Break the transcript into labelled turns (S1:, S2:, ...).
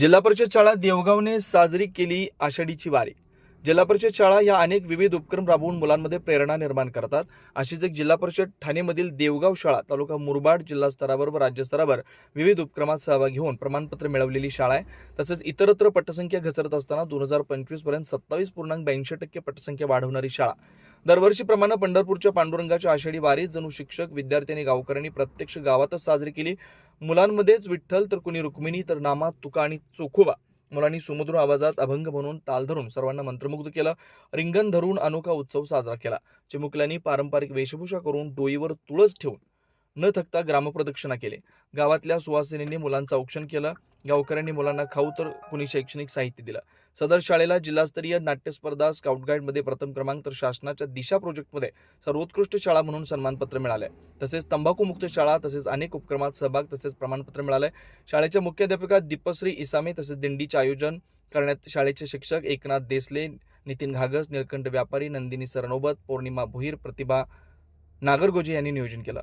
S1: जिल्हा परिषद शाळा देवगावने साजरी केली आषाढीची वारी. जिल्हा परिषद शाळा या अनेक विविध उपक्रम राबवून मुलांमध्ये प्रेरणा निर्माण करतात. अशीच एक जिल्हा परिषद ठाणेमधील देवगाव शाळा तालुका मुरबाड जिल्हा स्तरावर व राज्य स्तरावर विविध उपक्रमात सहभागी होऊन प्रमाणपत्र मिळवलेली शाळा आहे. तसेच इतरत्र पटसंख्या घसरत असताना दोन हजार पंचवीसपर्यंत सत्तावीस पूर्णांक ब्याऐंशी टक्के पटसंख्या वाढवणारी शाळा. दरवर्षीप्रमाणे पंढरपूरच्या पांडुरंगाच्या आषाढी वारीत जणू शिक्षक विद्यार्थी आणि गावकऱ्यांनी प्रत्यक्ष गावातच साजरी केली. मुलांमध्येच विठ्ठल तर कुणी रुक्मिणी तर नामा तुका आणि चोखोबा. मुलांनी सुमधुर आवाजात अभंग म्हणून ताल धरून सर्वांना मंत्रमुग्ध केलं. रिंगण धरून अनोखा उत्सव साजरा केला. चिमुकल्यांनी पारंपरिक वेशभूषा करून डोईवर तुळस ठेवून न थकता ग्रामप्रदक्षिणा केले. गावातल्या सुवासिनींनी मुलांचं औक्षण केलं. गावकऱ्यांनी मुलांना खाऊ तर कुणी शैक्षणिक साहित्य दिलं. सदर शाळेला जिल्हास्तरीय नाट्यस्पर्धा स्काउट गाईडमध्ये प्रथम क्रमांक तर शासनाच्या दिशा प्रोजेक्टमध्ये सर्वोत्कृष्ट शाळा म्हणून सन्मानपत्र मिळाले तसेच तंबाखूमुक्त शाळा तसेच अनेक उपक्रमात सहभाग तसेच प्रमाणपत्र मिळाले शाळेच्या मुख्याध्यापिका दीपश्री इसामे तसेच दिंडीचे आयोजन करण्यात शाळेचे शिक्षक एकनाथ देसले नितीन घागस निळकंठ व्यापारी नंदिनी सरनोबत पौर्णिमा भुईर प्रतिभा नागरगोजे यांनी नियोजन केलं.